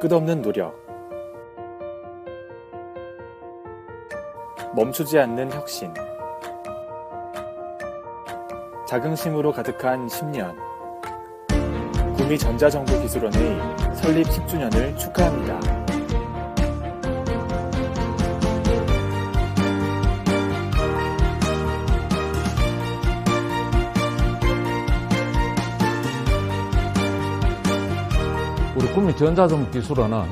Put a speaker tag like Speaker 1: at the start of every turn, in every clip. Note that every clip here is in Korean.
Speaker 1: 끝없는 노력. 멈추지 않는 혁신. 자긍심으로 가득한 10년. 구미 전자정보기술원의 설립 10주년을 축하합니다.
Speaker 2: 우리 구미 전자정기술원은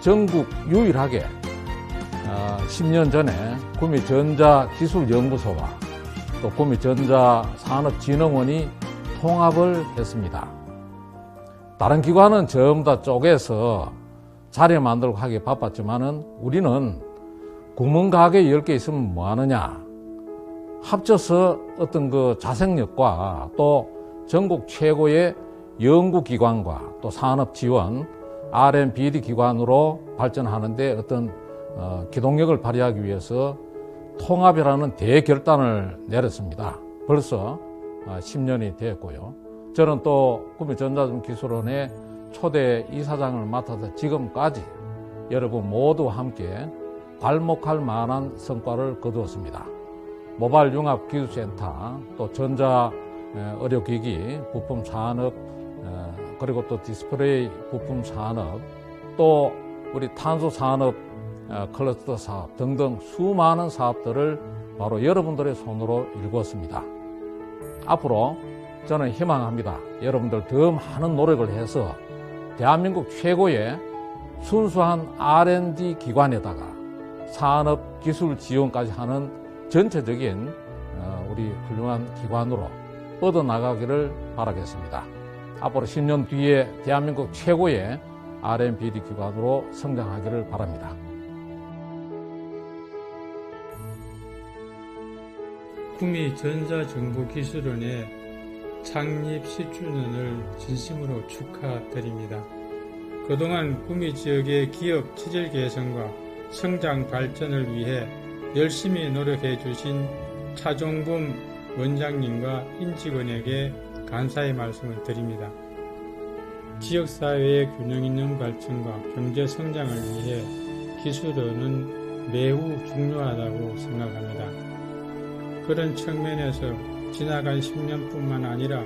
Speaker 2: 전국 유일하게 어, 10년 전에 구미 전자기술연구소와 또 구미 전자산업진흥원이 통합을 했습니다. 다른 기관은 전부 다 쪼개서 자리 만들고 하기 바빴지만은 우리는 구멍 가게 10개 있으면 뭐 하느냐. 합쳐서 어떤 그 자생력과 또 전국 최고의 연구기관과 또 산업 지원, R&BD 기관으로 발전하는데 어떤 어, 기동력을 발휘하기 위해서 통합이라는 대결단을 내렸습니다. 벌써 어, 10년이 되었고요. 저는 또 구미전자정기술원의 초대 이사장을 맡아서 지금까지 여러분 모두와 함께 괄목할 만한 성과를 거두었습니다. 모바일 융합 기술센터, 또 전자 의료기기, 부품 산업, 어, 그리고 또 디스플레이 부품 산업, 또 우리 탄소 산업 어, 클러스터 사업 등등 수많은 사업들을 바로 여러분들의 손으로 일구었습니다. 앞으로 저는 희망합니다. 여러분들 더 많은 노력을 해서 대한민국 최고의 순수한 R&D 기관에다가 산업 기술 지원까지 하는 전체적인 어, 우리 훌륭한 기관으로 뻗어나가기를 바라겠습니다. 앞으로 10년 뒤에 대한민국 최고의 R&BD 기관으로 성장하기를 바랍니다.
Speaker 3: 구미 전자정보기술원의 창립 10주년을 진심으로 축하드립니다. 그동안 구미 지역의 기업 체질 개선과 성장 발전을 위해 열심히 노력해 주신 차종범 원장님과 임직원에게 감사의 말씀을 드립니다. 지역사회의 균형 있는 발전과 경제 성장을 위해 기술원은 매우 중요하다고 생각합니다. 그런 측면에서 지나간 10년뿐만 아니라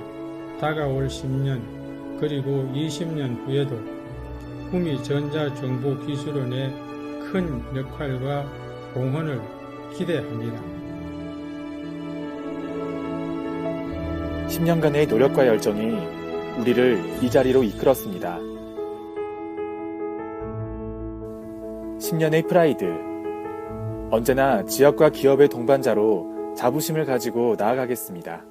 Speaker 3: 다가올 10년 그리고 20년 후에도 구미 전자정보기술원의 큰 역할과 공헌을 기대합니다.
Speaker 1: 10년간의 노력과 열정이 우리를 이 자리로 이끌었습니다. 10년의 프라이드. 언제나 지역과 기업의 동반자로 자부심을 가지고 나아가겠습니다.